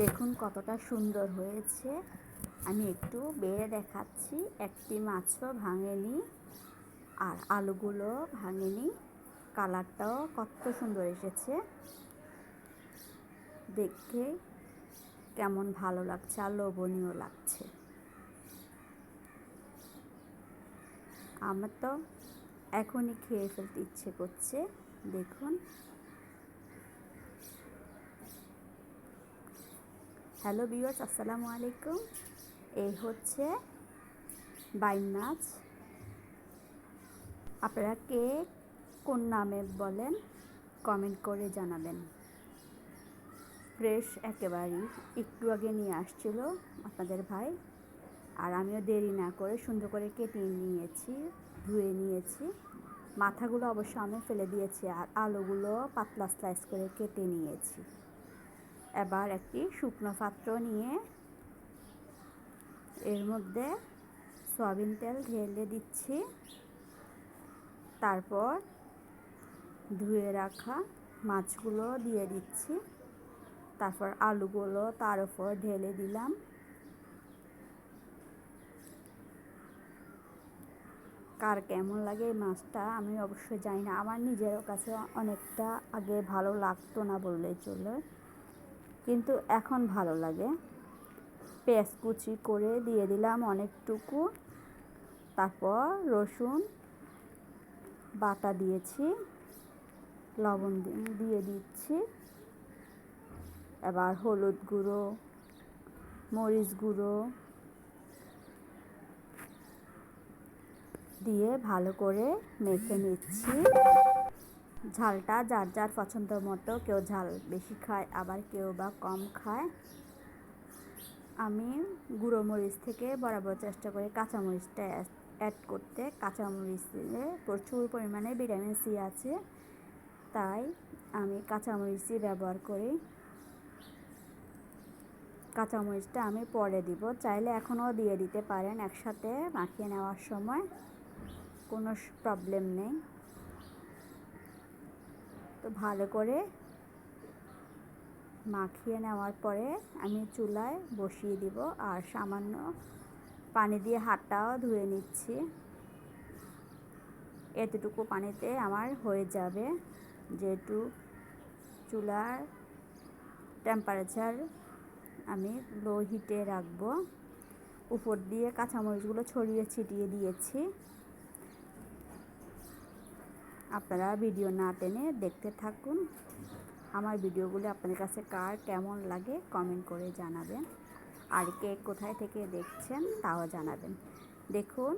দেখুন কতটা সুন্দর হয়েছে। আমি একটু বেড়ে দেখাচ্ছি। একটি মাছও ভাঙেনি, আর আলুগুলো ভাঙেনি। কালারটাও কত সুন্দর এসেছে। দেখে কেমন ভালো লাগছে আর লোভনীয় লাগছে। আমার তো এখনই খেয়ে ফেলতে ইচ্ছে করছে। দেখুন। হ্যালো বিওয়ার্স আসসালামু আলাইকুম। এই হচ্ছে বাইন মাছ আপনারা কে কোন নামে বলেন, কমেন্ট করে জানাবেন। ফ্রেশ একেবারেই। একটু আগে নিয়ে আসছিল আপনাদের ভাই, আর আমিও দেরি না করে সুন্দর করে কেটে নিয়েছি, ধুয়ে নিয়েছি। মাথাগুলো অবশ্য আমি ফেলে দিয়েছি, আর আলুগুলো পাতলা স্লাইস করে কেটে নিয়েছি। এবার একটি শুকনো পাত্র নিয়ে এর মধ্যে সয়াবিন তেল ঢেলে দিচ্ছি। তারপর ধুয়ে রাখা মাছগুলো দিয়ে দিচ্ছি। তারপর আলুগুলো তার উপর ঢেলে দিলাম। কার কেমন লাগে এই মাছটা আমি অবশ্যই জানি না। আমার নিজের কাছে অনেকটা আগে ভালো লাগতো না বললেই চলে। কিন্তু এখন ভালো লাগে। পেঁয়াজ কুচি করে দিয়ে দিলাম অনেকটুকু। তারপর রসুন বাটা দিয়েছি, লবণ দিয়ে দিচ্ছি। এবার হলুদ গুঁড়ো, মরিচ গুঁড়ো দিয়ে ভালো করে মেখে নিচ্ছি। ঝালটা যার যার পছন্দ মতো কেউ ঝাল বেশি খায়, আবার কেউ বা কম খায়। আমি গুঁড়ো মরিচ থেকে বরাবর চেষ্টা করি কাঁচামরিচটা অ্যাড করতে। কাঁচামরিচ প্রচুর পরিমাণে ভিটামিন সি আছে, তাই আমি কাঁচামরিচই ব্যবহার করি। কাঁচামরিচটা আমি পরে দিব। চাইলে এখনও দিয়ে দিতে পারেন একসাথে মাখিয়ে নেওয়ার সময়। কোনো প্রবলেম নেই। ভালো করে মাখিয়ে নেওয়ার পরে আমি চুলায় বসিয়ে দিব আর সামান্য পানি দিয়ে হাতটাও ধুয়ে নিচ্ছি। এতটুকু পানিতে আমার হয়ে যাবে। যেহেতু চুলার টেম্পারেচার আমি লো হিটে রাখব। উপর দিয়ে কাঁচামরিচগুলো ছড়িয়ে ছিটিয়ে দিয়েছি। আপনারা ভিডিও না টেনে দেখতে থাকুন। আমার ভিডিওগুলো আপনাদের কাছে কার কেমন লাগে কমেন্ট করে জানাবেন। আর কে কোথায় থেকে দেখছেন তাও জানাবেন। দেখুন,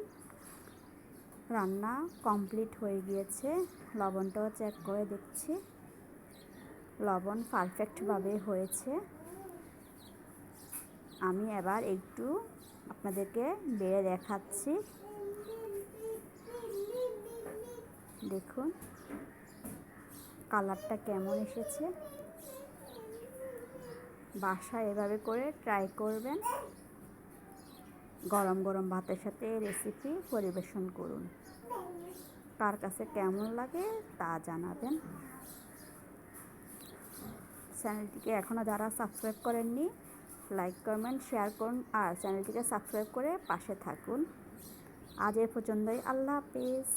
রান্না কমপ্লিট হয়ে গিয়েছে। লবণটাও চেক করে দেখছি। লবণ পারফেক্টভাবে হয়েছে। আমি এবার একটু আপনাদেরকে বেড়ে দেখাচ্ছি। দেখুন, কালারটা কেমন এসেছে। বাসায় এভাবে করে ট্রাই করবেন। গরম গরম ভাতের সাথে রেসিপি পরিবেশন করুন। কার কাছে কেমন লাগে তা জানাবেন। চ্যানেলটিকে এখনও যারা সাবস্ক্রাইব করেননি লাইক কমেন্ট শেয়ার করুন আর চ্যানেলটিকে সাবস্ক্রাইব করে পাশে থাকুন। আজ এ পর্যন্তই, আল্লাহ হাফিজ।